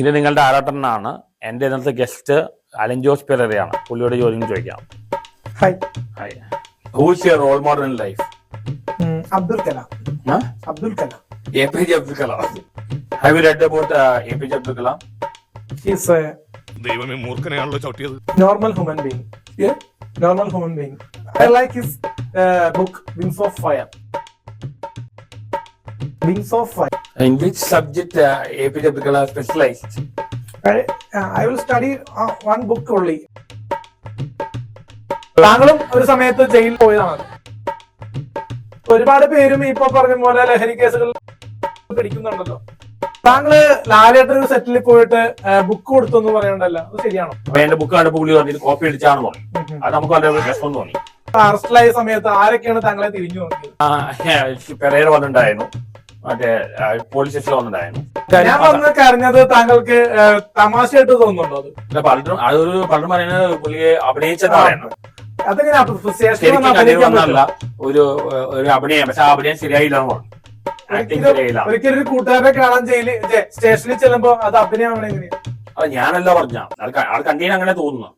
ഇത് നിങ്ങളുടെ ആരാട്ടനാണ്? എന്റെ ഇന്നത്തെ ഗസ്റ്റ് അലൻ ജോസ് പെരയാണ് പുള്ളിയോട് ചോദ്യം ചോദിക്കാം. Hi who's your role model in life Abdul Kalam. Abdul Kalam. A P J Abdul Kalam. Have you read about A P J Abdul Kalam? His ദൈവമേ മൂർഖനെയാണല്ലോ ചവിട്ടിയത്. Normal human being normal human being I like his book Wings of Fire Wings of Fire in subject uh, A P specialized? Abdul uh, specialized I will study one book only താങ്കളും ഒരു സമയത്ത് ജയിലിൽ പോയതാണ്. ഒരുപാട് പേരും ഇപ്പൊ പറഞ്ഞ പോലെ ലഹരി കേസുകൾ പിടിക്കുന്നുണ്ടല്ലോ. താങ്കൾ ലാലേട്ടൻ ഒരു സെറ്റിൽ പോയിട്ട് ബുക്ക് കൊടുത്തു എന്ന് പറയണ്ടല്ലോ അത് ശരിയാണോ? അപ്പൊ എന്റെ ബുക്ക് കണ്ടപ്പോൾ പുള്ളി പറഞ്ഞു. കോപ്പി അടിച്ചാണ് തോന്നി അത് നമുക്ക് വളരെ രസം തോന്നി. അറസ്റ്റിലായ സമയത്ത് ആരൊക്കെയാണ് താങ്കളെ തിരിഞ്ഞു നോക്കിയത്? പെരേര വന്നിട്ടുണ്ടായിരുന്നു. മറ്റേ പോലീസ് സ്റ്റേഷനിൽ വന്നിട്ടുണ്ടായിരുന്നു ഞാൻ വന്ന് കരഞ്ഞത് താങ്കൾക്ക് തമാശയായിട്ട് തോന്നുന്നുണ്ടോ അത്? അല്ല, പലരും അതൊരു പലരും പറയുന്നത് പുള്ളിയെ അഭിനയിച്ചെന്ന് പറയുന്നത് അതെങ്ങനെ സ്റ്റേഷനിൽ ശരിക്കും വന്ന് കഥയിൽ അഭിനയിക്കാൻ വന്നല്ല ഒരു ഒരു അഭിനയം പക്ഷെ ആ അഭിനയം ശരിയായില്ല എന്ന് പറഞ്ഞു. ആക്ടിങ് ശരിയായില്ല. ഒരിക്കലും ഒരിക്കലും ഒരു കൂട്ടുകാരനെ കാണാൻ ജയിലിൽ ജെ- സ്റ്റേഷനിൽ ചെല്ലുമ്പോ അത് അഭിനയമാണ് എങ്ങനെയാ? അത് ഞാനല്ല പറഞ്ഞ. ആൾ കണ്ടീന് അങ്ങനെ തോന്നുന്നു.